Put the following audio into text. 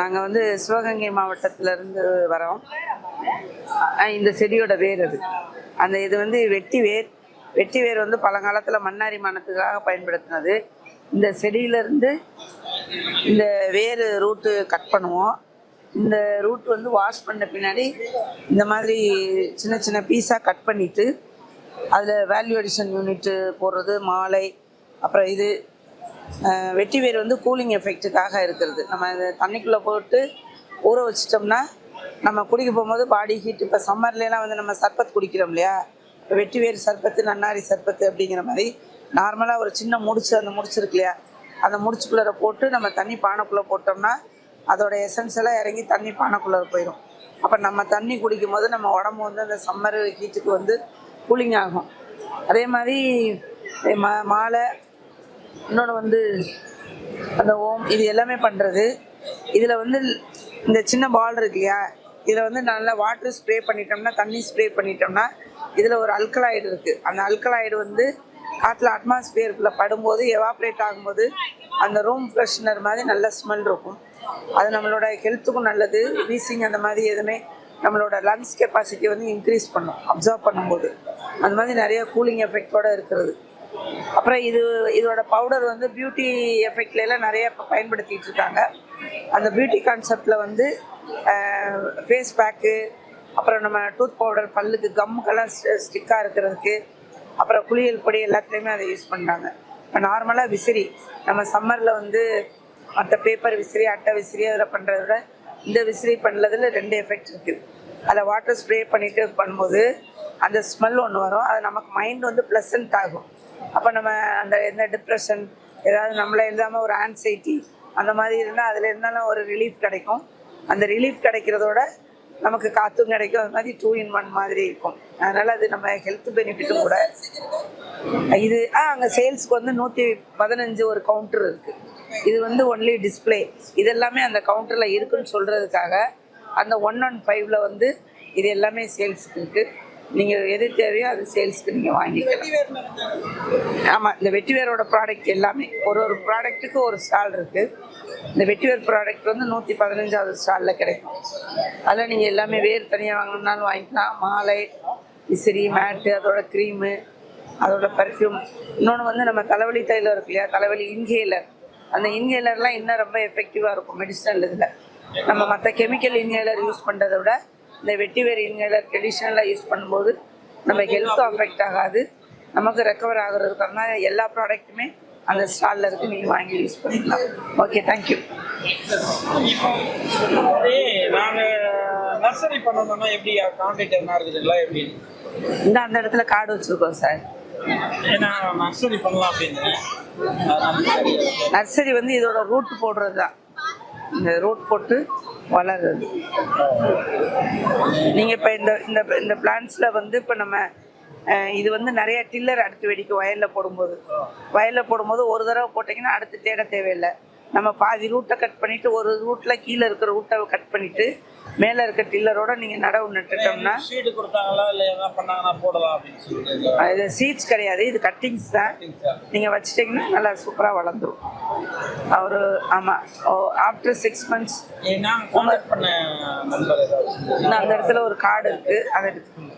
நாங்கள் வந்து சிவகங்கை மாவட்டத்திலேருந்து வரோம் இந்த செடியோட வேர் அது. அந்த இது வந்து வெட்டி வேர் வெட்டி வேர் வந்து பழங்காலத்தில் மண்ணாரி மனத்துக்காக பயன்படுத்தினது. இந்த செடியிலேருந்து இந்த வேர் ரூட்டு கட் பண்ணுவோம். இந்த ரூட் வந்து வாஷ் பண்ண பின்னாடி இந்த மாதிரி சின்ன சின்ன பீஸாக கட் பண்ணிவிட்டு அதில் வேல்யூ அடிஷன் யூனிட்டு போடுறது மாலை அப்புறம் இது வெட்டி வேர் வந்து கூலிங் எஃபெக்ட்டுக்காக இருக்கிறது. நம்ம தண்ணிக்குள்ளே போட்டு ஊற வச்சிட்டோம்னா நம்ம குடிக்க போகும்போது பாடி ஹீட் இப்போ சம்மர்லாம் வந்து நம்ம சர்பத் குடிக்கிறோம் இல்லையா? இப்போ வெட்டி வேர் சர்பத்து நன்னாரி சர்பத்து அப்படிங்கிற மாதிரி நார்மலாக ஒரு சின்ன முடிச்சு அந்த முடிச்சு இருக்கு இல்லையா? அந்த முடிச்சுக்குள்ளே போட்டு நம்ம தண்ணி பானைக்குள்ளே போட்டோம்னா அதோட எசன்ஸ் எல்லாம் இறங்கி தண்ணி பானைக்குள்ளே போயிடும் அப்போ நம்ம தண்ணி குடிக்கும் போது நம்ம உடம்பு வந்து அந்த சம்மர் ஹீட்டுக்கு வந்து கூலிங் ஆகும். அதே மாதிரி மா மாலை இன்னொன்று வந்து அந்த ஓம் இது எல்லாமே பண்ணுறது இதில் வந்து இந்த சின்ன பால் இருக்கு இல்லையா? இதில் வந்து நல்லா வாட்டர் ஸ்ப்ரே பண்ணிட்டோம்னா தண்ணி ஸ்ப்ரே பண்ணிட்டோம்னா இதில் ஒரு அல்கலாய்டு இருக்குது அந்த அல்கலாய்டு வந்து காற்றுல அட்மாஸ்பியருக்குள்ள படும்போது எவாப்ரேட் ஆகும்போது அந்த ரூம் ஃப்ரெஷ்னர் மாதிரி நல்ல ஸ்மெல் இருக்கும். அது நம்மளோட ஹெல்த்துக்கும் நல்லது. வீசிங் அந்த மாதிரி எதுவுமே நம்மளோட லங்ஸ் கெப்பாசிட்டி வந்து இன்க்ரீஸ் பண்ணும். அப்சர்வ் பண்ணும்போது. அந்த மாதிரி நிறைய கூலிங் எஃபெக்டோடு இருக்கிறது. அப்புறம் இது இதோட பவுடர் வந்து பியூட்டி எஃபெக்ட்ல எல்லாம் நிறைய இப்போ பயன்படுத்திட்டு இருக்காங்க. அந்த பியூட்டி கான்செப்டில் வந்து ஃபேஸ் பேக்கு அப்புறம் நம்ம டூத் பவுடர் பல்லுக்கு கம்முக்கெல்லாம் ஸ்டிக்காக இருக்கிறதுக்கு அப்புறம் குளியல் பொடி எல்லாத்துலேயுமே அதை யூஸ் பண்ணுறாங்க இப்போ நார்மலாக விசிறி நம்ம சம்மரில் வந்து மற்ற பேப்பர் விசிறி அட்டை விசிறி அதில் பண்ணுறத விட இந்த விசிறி பண்ணுறதுல ரெண்டு எஃபெக்ட் இருக்குது அதில் வாட்டர் ஸ்ப்ரே பண்ணிட்டு பண்ணும்போது அந்த ஸ்மெல் ஒன்று வரும். அது நமக்கு மைண்ட் வந்து ப்ளசன்ட் ஆகும். அப்போ நம்ம அந்த எந்த டிப்ரெஷன் ஏதாவது நம்மளை இல்லாமல் ஒரு ஆன்சைட்டி அந்த மாதிரி இருந்தால் அதில் இருந்தாலும் ஒரு ரிலீஃப் கிடைக்கும்? அந்த ரிலீஃப் கிடைக்கிறதோட நமக்கு காற்றும் கிடைக்கும். அது மாதிரி டூ இன் ஒன் மாதிரி இருக்கும். அதனால் அது நம்ம ஹெல்த் பெனிஃபிட்டும் கூட. இது ஆ அங்கே சேல்ஸ்க்கு வந்து நூற்றி பதினஞ்சு ஒரு கவுண்டர் இருக்குது இது வந்து ஒன்லி டிஸ்ப்ளே இதெல்லாமே அந்த கவுண்டரில் இருக்குன்னு சொல்கிறதுக்காக அந்த ஒன் ஒன் ஃபைவ்ல வந்து இது எல்லாமே சேல்ஸ்க்கு இருக்குது நீங்கள் எது தேவையோ அது சேல்ஸ்க்கு நீங்கள் வாங்கிக்கலாம். ஆமாம் இந்த வெட்டிவேரோட ப்ராடக்ட் எல்லாமே ஒரு ஒரு ப்ராடக்ட்டுக்கு ஒரு ஸ்டால் இருக்குது இந்த வெட்டிவேர் ப்ராடக்ட் வந்து நூற்றி பதினஞ்சாவது ஸ்டாலில் கிடைக்கும். அதில் நீங்கள் எல்லாமே வேர் தனியாக வாங்கணும்னாலும் வாங்கிக்கலாம். மாலை விசிறி மேட்டு அதோட க்ரீமு அதோட பர்ஃப்யூம் இன்னொன்று வந்து நம்ம தலைவலி தைலம் இருக்கு இல்லையா? தலைவலி இன்ஹேலர் அந்த இன்ஹேலர்லாம் இன்னும் ரொம்ப எஃபெக்டிவாக இருக்கும் மெடிசனல் இதில். நம்ம மற்ற கெமிக்கல் இன்ஹேலர் யூஸ் பண்ணுறதை விட இந்த வெட்டிவேர் இன்ஹேலர் ட்ரெடிஷ்னலாக யூஸ் பண்ணும்போது நம்ம ஹெல்த்தும் அஃபெக்ட் ஆகாது. நமக்கு ரெக்கவர் ஆகுறதுக்கான எல்லா ப்ராடக்ட்டுமே அந்த ஸ்டாலில் இருக்கு. நீங்கள் வாங்கி யூஸ் பண்ணிக்கலாம். ஓகே தேங்க்யூ அதே நாங்க நர்சரி பண்ணணும்னா எப்படி கான்டாக்ட் என்ன இருக்குதுங்களா? எப்படி? இந்த அந்த இடத்துல கார்டு வச்சுருக்கோம் சார் ஏன்னா நர்சரி பண்ணலாம் அப்படின்னு. நர்சரி வந்து இதோட ரூட் போடுறது தான் இந்த ரூட் போட்டு வளருது நீங்கள் இப்போ இந்த இந்த இந்த பிளான்ஸில் வந்து இப்போ நம்ம இது வந்து நிறைய டில்லர் அடுத்து வெடிக்கும் வயலில் போடும்போது. வயலில் போடும்போது ஒரு தடவை போட்டிங்கன்னா அடுத்து தேட தேவையில்லை. நம்ம பாதி ரூட்டை கட் பண்ணிவிட்டு ஒரு ரூட்டில் கீழே இருக்கிற ரூட்டை கட் பண்ணிவிட்டு மேலே இருக்க டில்லரோட நீங்கள் நடவு நட்டுட்டோம்னா சீடு கொடுத்தாங்களா இல்லை என்ன பண்ணாங்கன்னா போடலாம் அப்படின்னு சொல்லிட்டு? இது சீட்ஸ் கிடையாது இது கட்டிங்ஸ் தான். நீங்கள் வச்சிட்டிங்கன்னா நல்லா சூப்பராக வளர்ந்துரும். அவர் ஆமாம் ஆஃப்டர் சிக்ஸ் மந்த்ஸ் பண்ண அந்த இடத்துல ஒரு கார்டு இருக்குது அதை எடுத்துக்கோங்க.